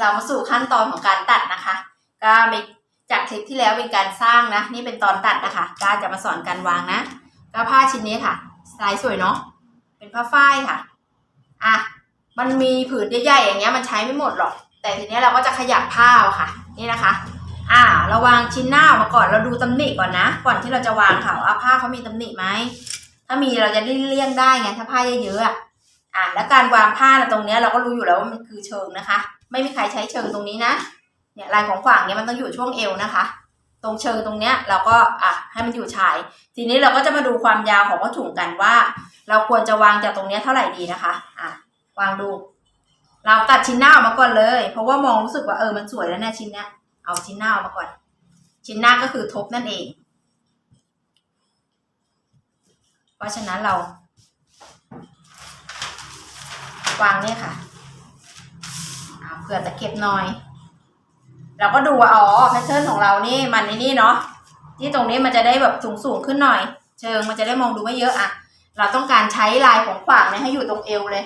เรามาสู่ขั้นตอนของการตัดนะคะ ก็มีจากคลิปที่แล้วเป็นการสร้างนะ นี่เป็นตอนตัดนะคะกาจะมาสอนการวางนะ ก็ผ้าชิ้นนี้ค่ะลายสวยเนาะเป็นผ้าฝ้ายค่ะอะมันมีผืนใหญ่ๆอย่างเงี้ยมันใช้ไม่หมดหรอก แต่ทีเนี้ยเราก็จะขยับผ้าค่ะ นี่นะคะอ่าเราวางชิ้นหน้าออกมาก่อนเราดูตำหนิก่อนนะ ก่อนที่เราจะวางค่ะว่าผ้าเขามีตำหนิไหมถ้ามีเราจะเลี่ยงได้ไงถ้าผ้าเยอะๆอะอ่าแล้วการวางผ้าตรงเนี้ยเราก็รู้อยู่แล้วว่ามันคือเชิงนะคะ ไม่มีใครใช้เชิงตรงนี้นะเนี่ยลายของขวางเนี่ยมันต้องอยู่ช่วงเอวนะคะ ตรงเชิงตรงเนี้ยเราก็อะให้มันอยู่ชาย ทีนี้เราก็จะมาดูความยาวของผ้าถุงกันว่า เราควรจะวางจากตรงเนี้ยเท่าไหร่ดีนะคะอะวางดู เราตัดชิ้นหน้าออกมาก่อนเลย เพราะว่ามองรู้สึกว่าเออมันสวยแล้วเนี่ยชิ้นเนี้ยเอาชิ้นหน้าออกมาก่อน ชิ้นหน้าก็คือทบนั่นเอง เพราะฉะนั้นเรา วางเนี่ยค่ะ ผื่อตะเข็บหน่อย เราก็ดูว่าอ๋อแพทเทิร์นของเรานี่มันในนี่เนาะที่ตรงนี้มันจะได้แบบสูงสูงขึ้นหน่อย เชิงมันจะได้มองดูไม่เยอะอะเราต้องการใช้ลายของขวางเนี่ยให้อยู่ตรงเอวเลย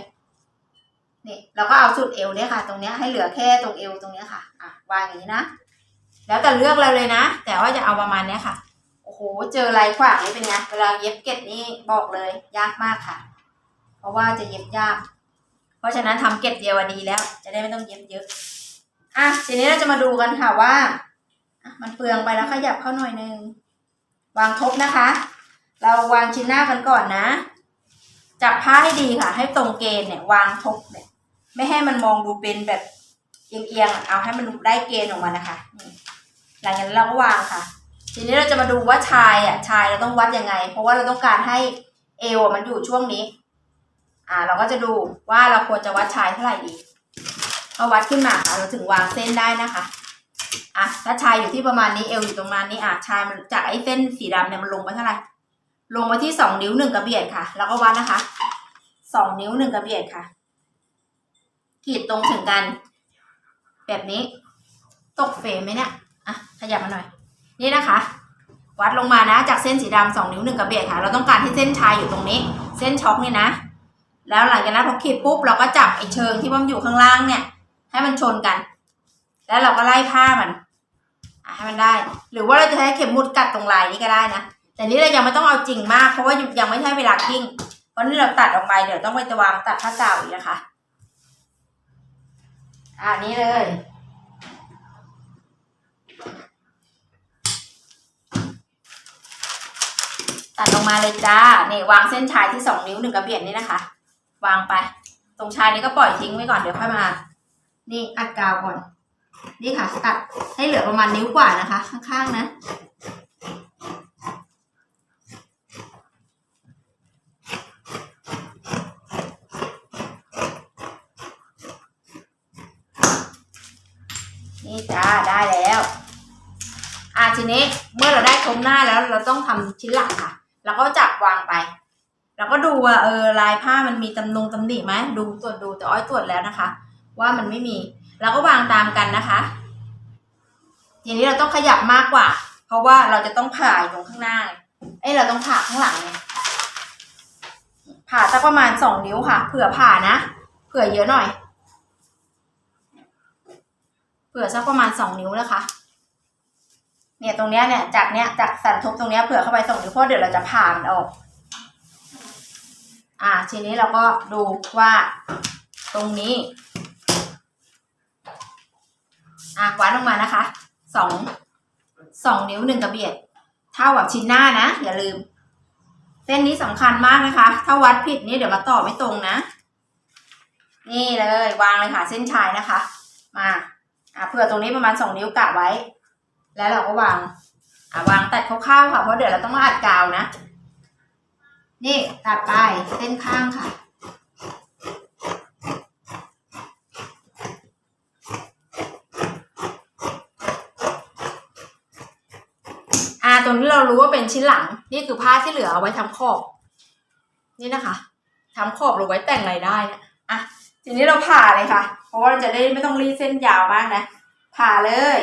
นี่เราก็เอาสุดเอวเนี่ยค่ะ ตรงเนี้ยให้เหลือแค่ตรงเอวตรงเนี้ยค่ะอะวางอย่างนี้นะแล้วแต่เลือกเราเลยนะ แต่ว่าจะเอาประมาณเนี้ยค่ะโอ้โหเจอลายขวางนี่เป็นไงเวลาเย็บเก็ตนี่บอกเลยยากมากค่ะ เพราะว่าจะเย็บยาก ราะฉะนั้นทำเก็ตเดียวดีแล้ว จะได้ไม่ต้องเย็บเยอะ อะทีนี้เราจะมาดูกันค่ะว่า มันเปลืองไปแล้วขยับเข้าหน่อยนึง วางทบนะคะ เราวางชิ้นหน้ากันก่อนนะ จับผ้าให้ดีค่ะ ให้ตรงเกณฑ์เนี่ย วางทบเนี่ย ไม่ให้มันมองดูเป็นแบบเอียงๆ เอาให้มันได้เกณฑ์ออกมานะคะ หลังจากนั้นเราก็วางค่ะ ทีนี้เราจะมาดูว่าชายอะชายเราต้องวัดยังไง เพราะว่าเราต้องการให้เอวมันอยู่ช่วงนี้ อ่า เราก็จะดูว่าเราควรจะวัดชายเท่าไหร่ดีก็วัดขึ้นมาค่ะเราถึงวางเส้นได้นะคะอะถ้าชายอยู่ที่ประมาณนี้เอวอยู่ตรงนั้นนี่อะชายมันจากไอ้เส้นสีดำเนี่ยมันลงไปเท่าไหร่ลงมาที่สองนิ้วหนึ่งกระเบียดค่ะแล้วก็วัดนะคะสองนิ้วหนึ่งกระเบียดค่ะขีดตรงถึงกัน แบบนี้ ตกเฟรมไหมเนี่ยอะขยับมาหน่อย นี่นะคะ วัดลงมานะ จากเส้นสีดำสองนิ้วหนึ่งกระเบียดค่ะ เราต้องการให้เส้นชายอยู่ตรงนี้ เส้นช็อคเนี่ยนะ แล้วหลังจากนั้นพอขีดปุ๊บเราก็จับไอ้เชิงที่มันอยู่ข้างล่างเนี่ย ให้มันชนกัน แล้วเราก็ไล่ผ้ามันให้มันได้ หรือว่าเราจะใช้เข็มมุดกัดตรงลายนี้ก็ได้นะ แต่นี้เรายังไม่ต้องเอาจริงมากเพราะว่ายังไม่ใช่เวลากิ้งเพราะนี่เราตัดออกไปเดี๋ยวต้องไปตะวางตัดผ้ากาวอีกนะคะอ่านี้เลยตัดลงมาเลยจ้านี่วางเส้นชายที่สองนิ้วหนึ่งกระเบียดนี่นะคะ วางไป ตรงชายนี้ก็ปล่อยทิ้งไว้ก่อนเดี๋ยวค่อยมา นี่อัดกาวก่อน นี่ค่ะตัดให้เหลือประมาณนิ้วกว่านะคะ ข้างๆนะนี่จ้าได้แล้วอะทีนี้เมื่อเราได้ชมหน้าแล้วเราต้องทำชิ้นหลังค่ะ แล้วก็จับวางไป แล้วก็ดูว่าเออลายผ้ามันมีตำนงตำหนิไหมดูตรวจดูแต่อ้อยตรวจแล้วนะคะ ว่ามันไม่มีแล้วก็วางตามกันนะคะทีนี้เราต้องขยับมากกว่า เพราะว่าเราจะต้องผ่าอยู่ตรงข้างหน้าไงเอ้เราต้องผ่าข้างหลังไงผ่าสักประมาณสองนิ้วค่ะ เผื่อผ่านะ เผื่อเยอะหน่อย เผื่อสักประมาณสองนิ้วนะคะ เนี่ยตรงเนี้ยเนี่ยจากเนี้ยจากสันทบตรงเนี้ยเผื่อเข้าไปสองนิ้วเพราะเดี๋ยวเราจะผ่ามันออก อ่า ทีนี้เราก็ดูว่าตรงนี้ อะวัดลงมานะคะสองสองนิ้วหนึ่งกระเบียด เท่ากับชิ้นหน้านะ อย่าลืม เส้นนี้สำคัญมากนะคะ ถ้าวัดผิดนี่เดี๋ยวมาต่อไม่ตรงนะ นี่เลย วางเลยค่ะ เส้นชายนะคะ มาอะเผื่อตรงนี้ประมาณสองนิ้วกะไว้ แล้วเราก็วางอะวางตัดคร่าวๆค่ะเพราะเดี๋ยวเราต้องมาอัดกาวนะ นี่ตัดไปเส้นข้างค่ะ อ่าตรงนี้เรารู้ว่าเป็นชิ้นหลัง นี่คือผ้าที่เหลือเอาไว้ทำขอบ นี่นะคะทำขอบหรือไว้แต่งอะไรได้นะอะทีนี้เราผ่าเลยค่ะ เพราะว่าเราจะได้ไม่ต้องรีดเส้นยาวมากนะ ผ่าเลย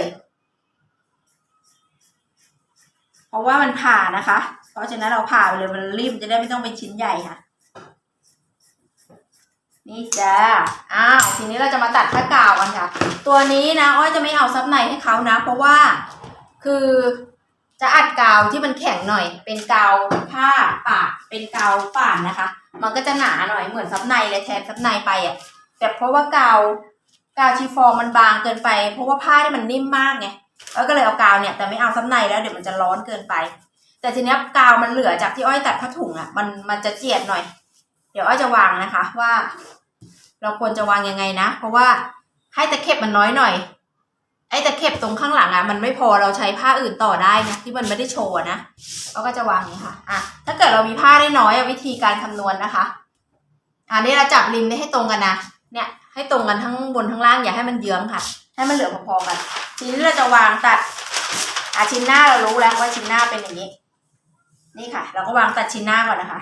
เพราะว่ามันผ่านะคะ เพราะฉะนั้นเราผ่าไปเลยมันรีบจะได้ไม่ต้องเป็นชิ้นใหญ่ค่ะ นี่จ้าอ้าวทีนี้เราจะมาตัดผ้ากาวกันค่ะ ตัวนี้นะอ้อยจะไม่เอาซับในให้เขานะ เพราะว่าคือจะอัดกาวที่มันแข็งหน่อย เป็นกาวผ้าปาดเป็นกาวป่านนะคะ มันก็จะหนาหน่อยเหมือนซับในเลยแทนซับในไปอะแต่เพราะว่ากาวกาวชีฟองมันบางเกินไป เพราะว่าผ้าที่มันนิ่มมากไงแล้วก็เลยเอากาวเนี่ยแต่ไม่เอาซับในแล้วเดี๋ยวมันจะร้อนเกินไป แต่ทีเนี้ยกาวมันเหลือจากที่อ้อยตัดผ้าถุงอะ มันมันจะเจียดหน่อย เดี๋ยวอ้อยจะวางนะคะว่า เราควรจะวางยังไงนะ เพราะว่าให้ตะเข็บมันน้อยหน่อย ไอ้ตะเข็บตรงข้างหลังอะมันไม่พอเราใช้ผ้าอื่นต่อได้นะที่มันไม่ได้โชว์นะเราก็จะวางอย่างนี้ค่ะ อะ ถ้าเกิดเรามีผ้าได้น้อยอวิธีการคำนวณนะคะอ่านี่เราจับริมนี่ให้ตรงกันนะเนี่ย ให้ตรงกันทั้งบนทั้งล่างอย่าให้มันเยื้องค่ะ ให้มันเหลือพอๆกัน ทีนี้เราจะวางตัดอะชิ้นหน้าเรารู้แล้วว่าชิ้นหน้าเป็นอย่างนี้ นี่ค่ะ เราก็วางตัดชิ้นหน้าก่อนนะคะ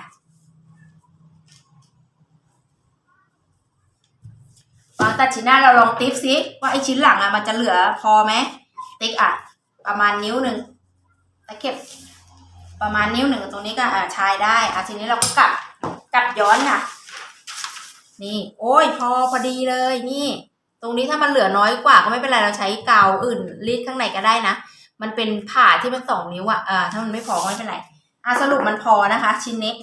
วางตัดชิ้นหน้าเราลองติ๊กซิว่าไอชิ้นหลังอะมันจะเหลือพอไหมติ๊กอะประมาณนิ้วหนึ่งตะเข็บประมาณนิ้วหนึ่งตรงนี้ก็อ่าชายได้อะทีนี้เราก็กลับกลับย้อนค่ะ นี่ โอ้ยพอพอดีเลยนี่ ตรงนี้ถ้ามันเหลือน้อยกว่าก็ไม่เป็นไรเราใช้กาวอื่นรีดข้างในก็ได้นะมันเป็นผ่าที่มันสองนิ้วอะอ่าถ้ามันไม่พอก็ไม่เป็นไร อะสรุปมันพอนะคะ ชิ้นนี้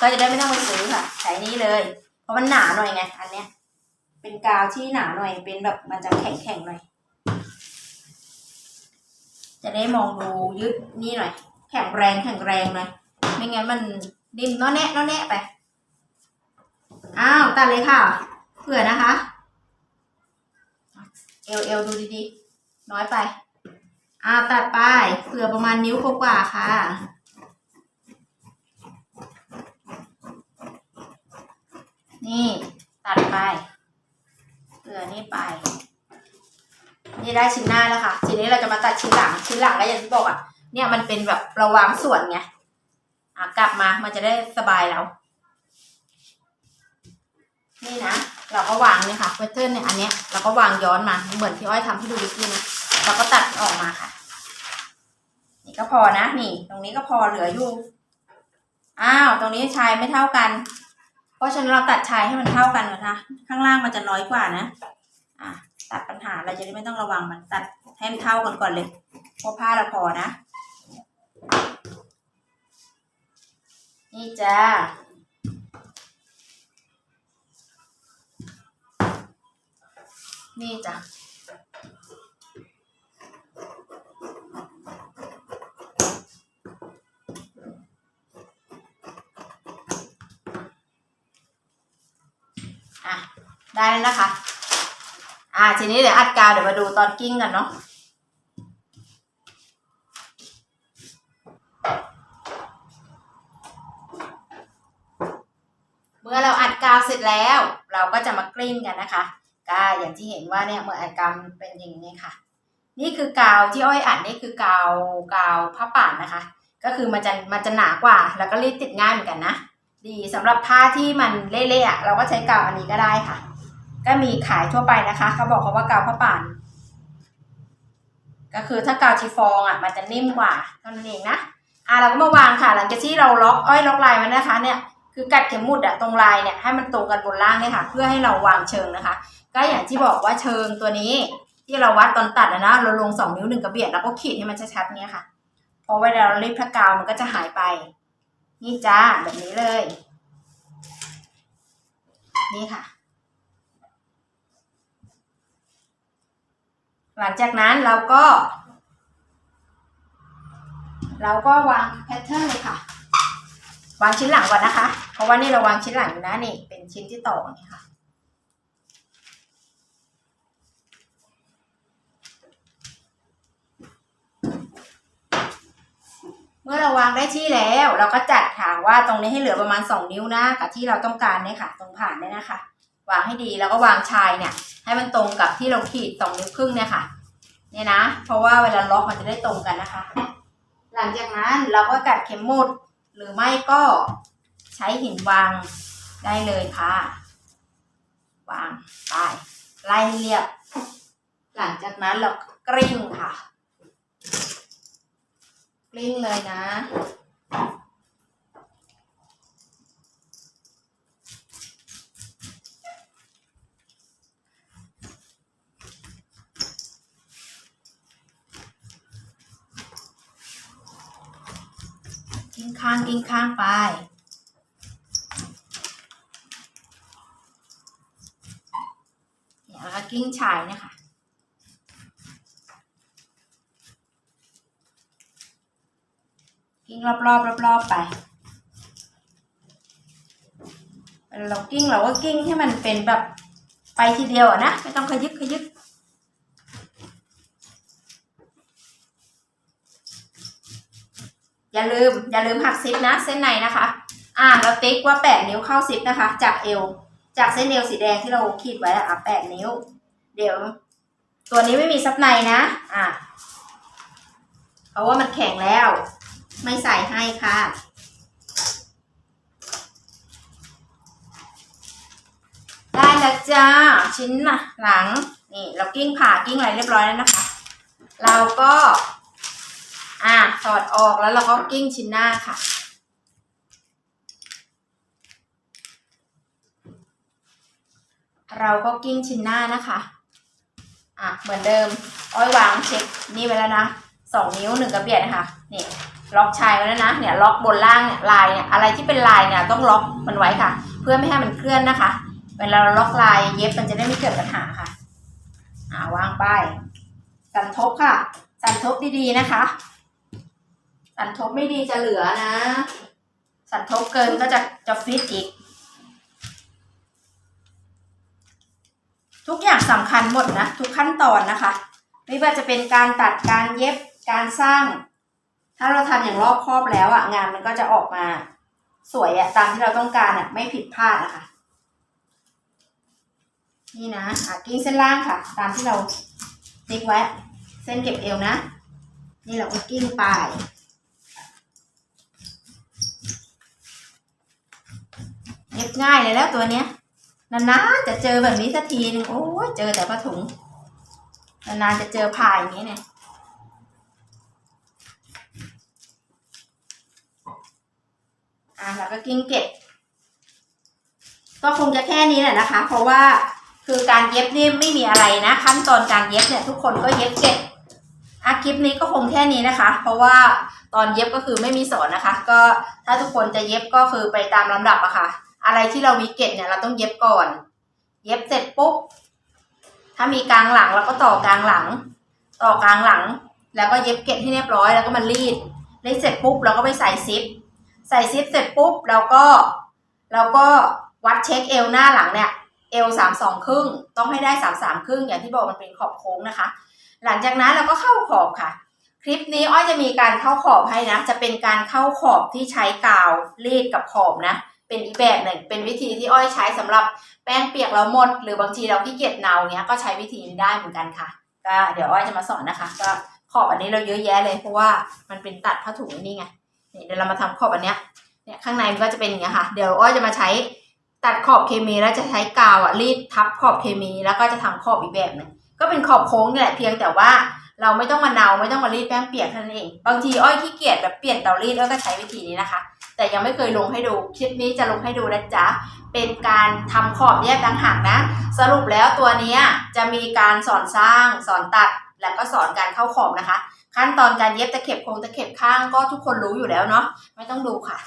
ก็จะได้ไม่ต้องไปซื้อค่ะ ใช้นี้เลย เพราะมันหนาหน่อยไงอันเนี้ย เป็นกาวที่หนาหน่อย เป็นแบบมันจะแข็งแข็งๆหน่อย จะได้มองดูยึดนี่หน่อย แข็งแรงแข็งแรงหน่อยไม่งั้นมันดิ้นเน้อแนะเน้อแนะไปอ้าวตัดเลยค่ะเผื่อนะคะเอวเอวดูดีๆ น้อยไปอ้าวตัดไปเผื่อประมาณนิ้วกว่าค่ะ นี่ตัดไปเกลือนี่ไป นี่ได้ชิ้นหน้าแล้วค่ะ ทีนี้เราจะมาตัดชิ้นหลัง ชิ้นหลังก็อย่างที่บอกอะ เนี่ยมันเป็นแบบราวางส่วนไงอะกลับมา มันจะได้สบายแล้ว นี่นะ เราก็วางเนี่ยค่ะเวทเทิร์นเนี่ยอันเนี้ยเราก็วางย้อนมา เหมือนที่อ้อยทำให้ดูดิกี้นะ เราก็ตัดออกมาค่ะ นี่ก็พอนะ นี่ ตรงนี้ก็พอเหลืออยู่ อ้าว ตรงนี้ชายไม่เท่ากัน เพราะฉะนั้นเราตัดชายให้มันเท่ากันนะคะข้างล่างมันจะน้อยกว่านะ อะตัดปัญหาเราจะได้ไม่ต้องระวังมันตัดให้มันเท่ากันก่อนเลยเพราะผ้าเราพอนะ นี่จ้านี่จ้ะ อะได้แล้วนะคะ อ่าทีนี้เดี๋ยวอัดกาวเดี๋ยวมาดูตอนกิ้งกันเนาะเมื่อเราอัดกาวเสร็จแล้ว เราก็จะมากลิ้งกันนะคะก็อย่างที่เห็นว่าเนี่ยเมื่ออัดกาวเป็นอย่างนี้ค่ะ นี่คือกาวที่อ้อยอัดนี่คือกาวกาวผ้าป่านนะคะ ก็คือมันจะมันจะหนากว่า แล้วก็รีดติดง่ายเหมือนกันนะ ดีสำหรับผ้าที่มันเละๆอะเราก็ใช้กาวอันนี้ก็ได้ค่ะ ก็มีขายทั่วไปนะคะ เขาบอกเขาว่ากาวผ้าป่าน ก็คือถ้ากาวชีฟองอะมันจะนิ่มกว่าเท่านั้นเองนะอะเราก็มาวางค่ะ หลังจากที่เราล็อกอ้อยล็อกลายมันนะคะ เนี่ยคือกัดเข็มหมุดอะตรงลายเนี่ยให้มันตรงกันบนล่างเนี่ยค่ะ เพื่อให้เราวางเชิงนะคะ ก็อย่างที่บอกว่าเชิงตัวนี้ ที่เราวัดตอนตัดอะนะเราลงสองนิ้วหนึ่งกระเบียดแล้วก็ขีดให้มันชัดๆเนี่ยค่ะพอเวลาเรารีดผ้ากาวมันก็จะหายไป นี่จ้าแบบนี้เลย นี่ค่ะ หลังจากนั้นเราก็ เราก็วางแพทเทิร์นเลยค่ะ วางชิ้นหลังก่อนนะคะ เพราะว่านี่เราวางชิ้นหลังอยู่นะนี่ เป็นชิ้นที่ต่อนี่ค่ะ เมื่อเราวางได้ที่แล้ว เราก็จัดค่ะว่าตรงนี้ให้เหลือประมาณสองนิ้วนะกับที่เราต้องการเนี่ยค่ะ ตรงผ่านเนี่ยนะคะ วางให้ดีแล้วก็วางชายเนี่ย ให้มันตรงกับที่เราขีดสองนิ้วครึ่งเนี่ยค่ะ เนี่ยนะ เพราะว่าเวลาล็อกมันจะได้ตรงกันนะคะ หลังจากนั้นเราก็กัดเข็มหมุดหรือไม่ก็ใช้หินวางได้เลยค่ะ วางไปไล่เรียบ หลังจากนั้นเรากริ้งค่ะ ลิ้งเลยนะ กินข้างกินข้างไปเนี่ยแล้วก็กิ้งฉายนะคะ กิ้งรอบๆรอบๆไปเวลาเรากิ้งเราก็กิ้งให้มันเป็นแบบไปทีเดียวอะนะไม่ต้องขยึกขยึกอย่าลืมอย่าลืมหักซิปนะเส้นในนะคะ อ่าเราติ๊กว่าแปดนิ้วเข้าซิปนะคะ จากเอว จากเส้นเอวสีแดงที่เราขีดไว้อะอะแปดนิ้ว เดี๋ยว ตัวนี้ไม่มีซับในนะ อะเพราะว่ามันแข็งแล้ว ไม่ใส่ให้ค่ะ ได้แล้วจ้า ชิ้นนะหลัง นี่เรากิ้งผ่ากิ้งอะไรเรียบร้อยแล้วนะคะ เราก็ อะถอดออกแล้วเราก็กิ้งชิ้นหน้าค่ะเราก็กิ้งชิ้นหน้านะคะ อะ เหมือนเดิม อ้อยวางเช็คนี่ไว้แล้วนะสองนิ้วหนึ่งกระเบียดนะคะ นี่ ล็อกชายไว้แล้วนะเนี่ยล็อกบนล่างเนี่ยลายเนี่ยอะไรที่เป็นลายเนี่ยต้องล็อกมันไว้ค่ะ เพื่อไม่ให้มันเคลื่อนนะคะ เวลาเราล็อกลายเย็บมันจะได้ไม่เกิดปัญหาค่ะอ่าวางไปสันทบค่ะ สันทบดีๆนะคะ สันทบไม่ดีจะเหลือนะ สันทบเกินก็จะจะฟิตอีก ทุกอย่างสำคัญหมดนะ ทุกขั้นตอนนะคะ ไม่ว่าจะเป็นการตัดการเย็บการสร้าง ถ้าเราทำอย่างรอบคอบแล้วอะงานมันก็จะออกมาสวยอะตามที่เราต้องการอะไม่ผิดพลาดนะคะนี่นะอะกิ้งเส้นล่างค่ะ ตามที่เราติ๊กไว้ เส้นเก็บเอวนะ นี่เราก็กิ้งไปเย็บง่ายเลยแล้วตัวเนี้ยนานๆจะเจอแบบนี้สักทีนึงโอ้ยเจอแต่ผ้าถุงนานๆจะเจอผ่าอย่างนี้เนี่ย อะแล้วก็กิ้งเก็บ ก็คงจะแค่นี้แหละนะคะ เพราะว่าคือการเย็บนี่ไม่มีอะไรนะ ขั้นตอนการเย็บเนี่ยทุกคนก็เย็บเก็บอะคลิปนี้ก็คงแค่นี้นะคะ เพราะว่าตอนเย็บก็คือไม่มีสอนนะคะ ก็ถ้าทุกคนจะเย็บก็คือไปตามลำดับอะค่ะ อะไรที่เรามีเกล็ดเนี่ยเราต้องเย็บก่อน เย็บเสร็จปุ๊บถ้ามีกลางหลังเราก็ต่อกลางหลัง ต่อกลางหลัง แล้วก็เย็บเกล็ดให้เรียบร้อยแล้วก็มารีดรีดเสร็จปุ๊บเราก็ไปใส่ซิป ใส่ซิปเสร็จปุ๊บเราก็เราก็วัดเช็คเอวหน้าหลังเนี่ยเอวสามสองครึ่งต้องให้ได้สามสามครึ่งอย่างที่บอกมันเป็นขอบโค้งนะคะ หลังจากนั้นเราก็เข้าขอบค่ะ คลิปนี้อ้อยจะมีการเข้าขอบให้นะ จะเป็นการเข้าขอบที่ใช้กาวรีดกับขอบนะ เป็นอีกแบบหนึ่งเป็นวิธีที่อ้อยใช้สำหรับแป้งเปียกเราหมด หรือบางทีเราขี้เกียจเนาเนี้ยก็ใช้วิธีนี้ได้เหมือนกันค่ะก็เดี๋ยวอ้อยจะมาสอนนะคะ ก็ขอบอันนี้เราเยอะแยะเลยเพราะว่ามันเป็นตัดผ้าถุงนี่ไง นี่เดี๋ยวเรามาทำขอบอันเนี้ยเนี่ยข้างในมันก็จะเป็นอย่างเงี้ยค่ะ เดี๋ยวอ้อยจะมาใช้ตัดขอบเคมีแล้วจะใช้กาวอะรีดทับขอบเคมี แล้วก็จะทำขอบอีกแบบหนึงก็เป็นขอบโค้งนี่แหละเพียงแต่ว่าเราไม่ต้องมาเนาไม่ต้องมารีดแป้งเปียกเท่านั้นเอง บางทีอ้อยขี้เกียจแบบเปลี่ยนเตารีดอ้อยก็ใช้วิธีนี้นะคะ แต่ยังไม่เคยลงให้ดู คลิปนี้จะลงให้ดูนะจ๊ะ เป็นการทำขอบแยกต่างหากนะ สรุปแล้วตัวนี้จะมีการสอนสร้างสอนตัดแล้วก็สอนการเข้าขอบนะคะ ขั้นตอนการเย็บตะเข็บโครงตะเข็บข้างก็ทุกคนรู้อยู่แล้วเนาะไม่ต้องดูค่ะ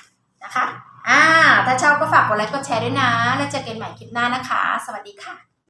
นะคะอ่าถ้าชอบก็ฝากกดไลค์กดแชร์ด้วยนะ แล้วเจอกันใหม่คลิปหน้านะคะ สวัสดีค่ะ